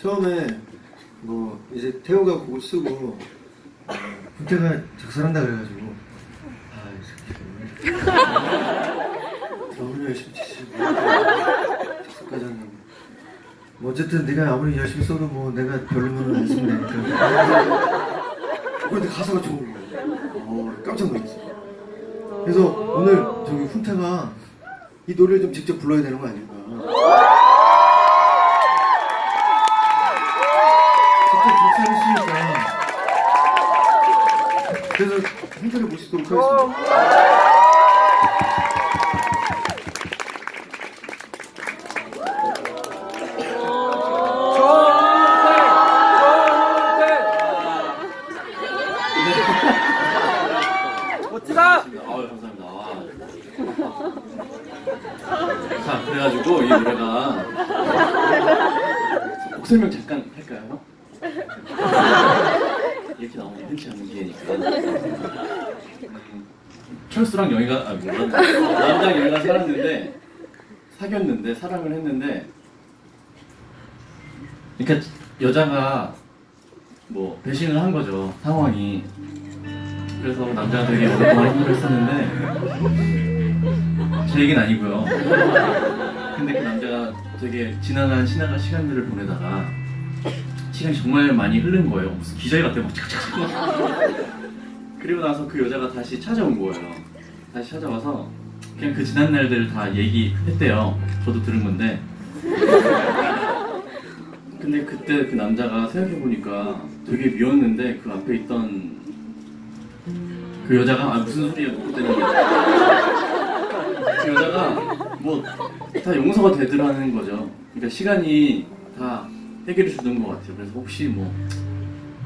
처음에 뭐 이제 태호가 곡을 쓰고 어, 군태가 작사한다 그래가지고 아이 새끼 너무 열심히 치지 작사까지 한다고 뭐 어쨌든 네가 아무리 열심히 써도 뭐 내가 별로면 안 쓰면 되니까. 근데 가사가 좋은 거야. 어, 깜짝 놀랐어. 그래서 오늘 저기 훈태가 이 노래를 좀 직접 불러야 되는 거 아닐까 직접 작사를 했으니까 그래서 훈태를 모시도록 하겠습니다 멋지다! 아유 감사합니다. 아. 자 그래가지고 이 노래가 곡 설명 잠깐 할까요? 이렇게 나오면 않은 기회니까. 음, 철수랑 영희가 아 뭐라 남자랑 영희가 살았는데 사귀었는데 사랑을 했는데 그러니까 여자가 뭐 배신을 한 거죠 상황이 그래서 남자가 되게 오랫동안 힘들었었는데 제 얘기는 아니고요. 근데 그 남자가 되게 지난한 지나간 시간들을 보내다가 시간이 정말 많이 흐른 거예요. 무슨 기저귀 같아 막 착착착. 그리고 나서 그 여자가 다시 찾아온 거예요. 다시 찾아와서 그냥 그 지난 날들을 다 얘기했대요. 저도 들은 건데. 근데 그때 그 남자가 생각해 보니까 되게 미웠는데 그 앞에 있던 그 여자가 아 무슨 소리야 뭐 그때는 그 여자가 뭐 다 용서가 되더라는 거죠. 그러니까 시간이 다 해결해 주는 것 같아요. 그래서 혹시 뭐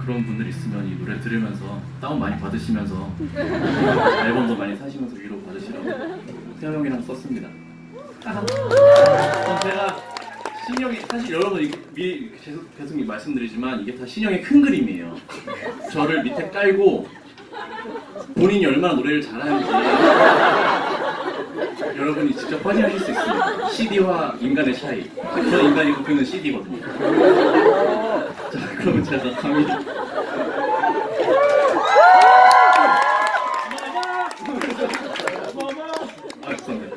그런 분들 있으면 이 노래 들으면서 다운 많이 받으시면서 앨범도 많이 사시면서 위로 받으시라고 태호 형이랑 썼습니다. 어, 제가 신영이 사실 여러분 미, 계속, 계속 말씀드리지만 이게 다 신영의 큰 그림이에요. 저를 밑에 깔고 본인이 얼마나 노래를 잘하는지 여러분이 직접 확인하실 수 있습니다. CD와 인간의 차이. 저는 인간이고 그는 CD거든요. 자, 그러면 제가 갑니다. 아, 죄송합니다.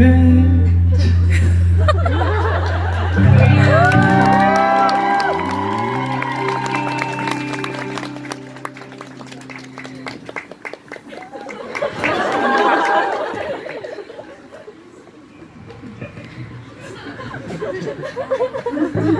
그. 괜찮